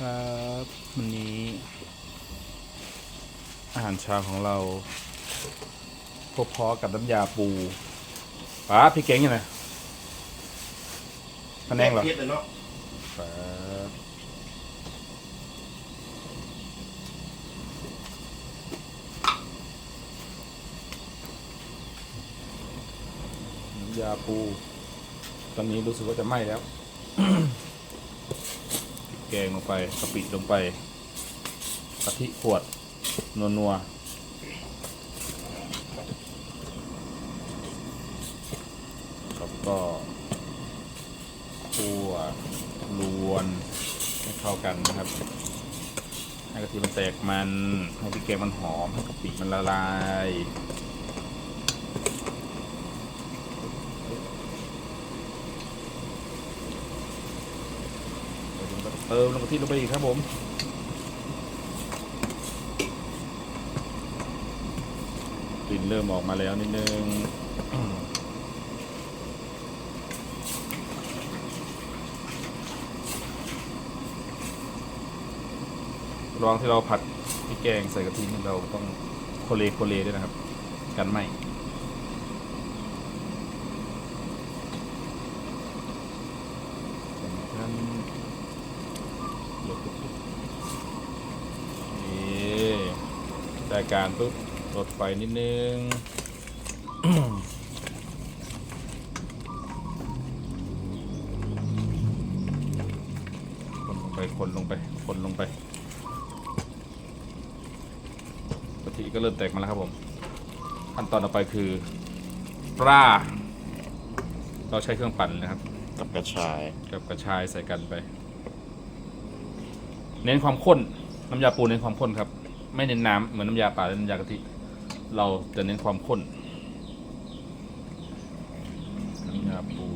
ครับวันนี้ อาหารเช้าของเราพอๆกับน้ำยาปูป้าพี่เก่งยังไงพะแนงเหรอเผ็ดเลยเนาะป๊าบน้ำยาปู ตอนนี้รู้สึกว่าจะไหม้แล้วพริก แกงลงไปกะปิลงไปกะทิขวดนัวนัวๆแล้วก็คั่วลวนให้เข้ากันนะครับ ให้กะทิมันแตกมัน ให้พริกแกงมันหอมให้กะปิมันละลาย เติมลงกะทิลงไปอีกครับผมกลิ่นเริ่มออกมาแล้วนิดนึงระหว่างที่เราผัดพริกแกงใส่กะทิเราต้องโคเลโคเลด้วยนะครับ กันไหมกันหลบปุ๊บปุ๊บนี่ ได้การปุ๊บลดไฟนิดนึงคนลงไปคนลงไปคนลงไปกะทิก็เริ่มแตกมาแล้วครับผมขั้นตอนต่อไปคือปลาเราใช้เครื่องปั่นนะครับ กับกระชาย กับกระชายใส่กันไป เน้นความข้นน้ำยาปูเน้นความข้นครับ ไม่เน้นน้ำเหมือนน้ำยาป่าและน้ำยากะทิ เราจะเน้นความข้นน้ำยาปู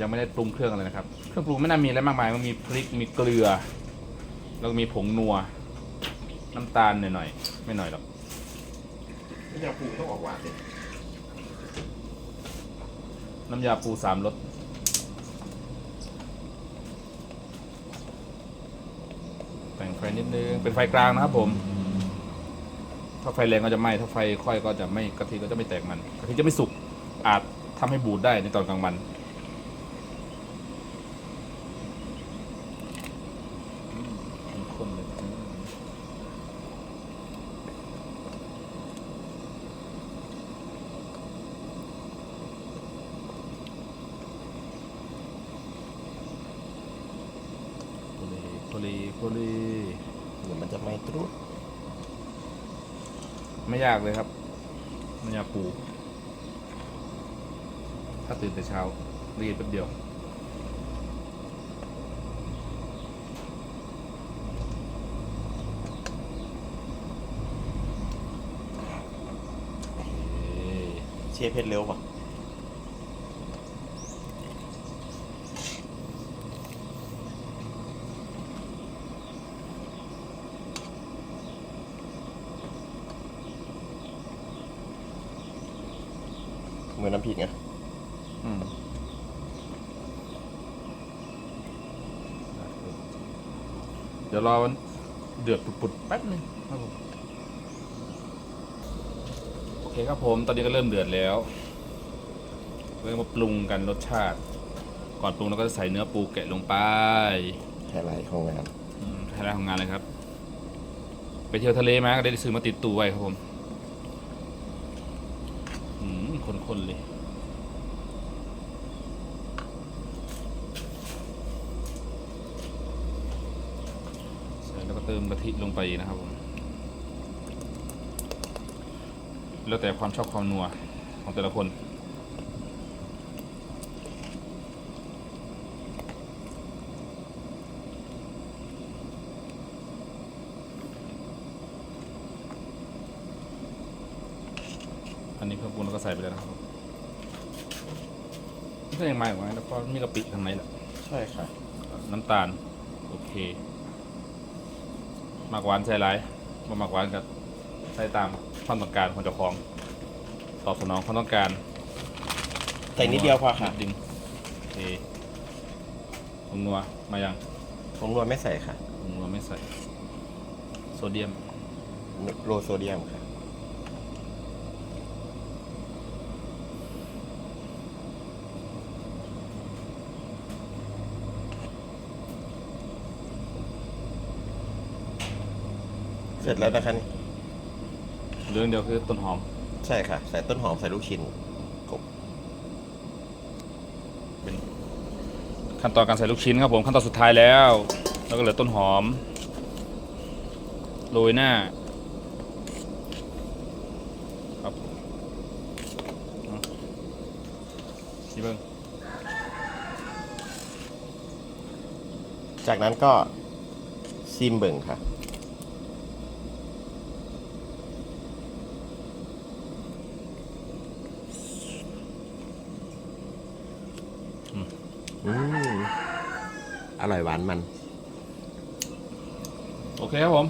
ยังไม่ได้ปรุงเครื่องอะไรนะครับ เครื่องปรุงไม่น่ามีอะไรมากมาย มันมีพริก มีเกลือ แล้วก็มีผงนัว น้ำตาลหน่อยๆ ไม่หน่อยหรอก น้ำยาปูต้องออกหวานสิ น้ำยาปูสามรสแต่งไฟนิดนึง เป็นไฟกลางนะครับผม ถ้าไฟแรงก็จะไหม้ ถ้าไฟค่อยก็จะไม่กะทิก็จะไม่แตกมัน กะทิจะไม่สุก อาจทำให้บูดได้ในตอนกลางวันอืมข้นๆเลย โคลีโคลีโคลีเดี๋ยวมันจะไหม้ตรุดไม่ยากเลยครับน้ำยาปู ถ้าตื่นแต่เช้ารีดแป๊บเดียว เชฟเผ็ดเร็วป่ะ มือนน้ำพริกไงอืมเดี๋ยวรอมันเดือดปุดๆแป๊บหนึงครับผมโอเคครับผม ตอนนี้ก็เริ่มเดือดแล้วเริ่มมาปรุงกันรสชาติ ก่อนปรุงเราก็จะใส่เนื้อปูแกะลงไปไฮไลท์ของงานอืมไฮไลท์ของงานเลยครับ ไปเที่ยวทะเลมาก็ได้ซื้อมาติดตัวไว้ครับผม อืม คนๆเลย ใส่แล้วก็เติมกะทิลงไปนะครับผมแล้วแต่ความชอบความนัวของแต่ละคน อันนี้เครื่อง ปรุงเราก็ใส่ไปแล้วนะครับนี่ก็ยังไม่หรอกนะแล้วก็มีกะปิทางในแหละใช่ค่ะ น้ำตาล โอเคหมากหวานใส่ไรบ่หมากหวานกับใส่ตามความต้องการของเจ้าของ ตอบสนองความต้องการใส่นิดเดียวพอค่ะนิดดึงโอเคผงนัวมายังผมนวลไม่ใส่ค่ะผงนัวไม่ใส่ โซเดียม โลโซเดียมค่ะ เสร็จแล้วนะคะนี่เรื่องเดียวคือต้นหอม ใช่ค่ะ ใส่ต้นหอมใส่ลูกชิ้นกบเป็นขั้นตอนการใส่ลูกชิ้นครับผมขั้นตอนสุดท้ายแล้ว แล้วก็เหลือต้นหอมโรยหน้าครับผมเอาชิเบิ้งจากนั้นก็ซิมเบิ่งค่ะ อืม อร่อยหวานมัน โอเคครับผม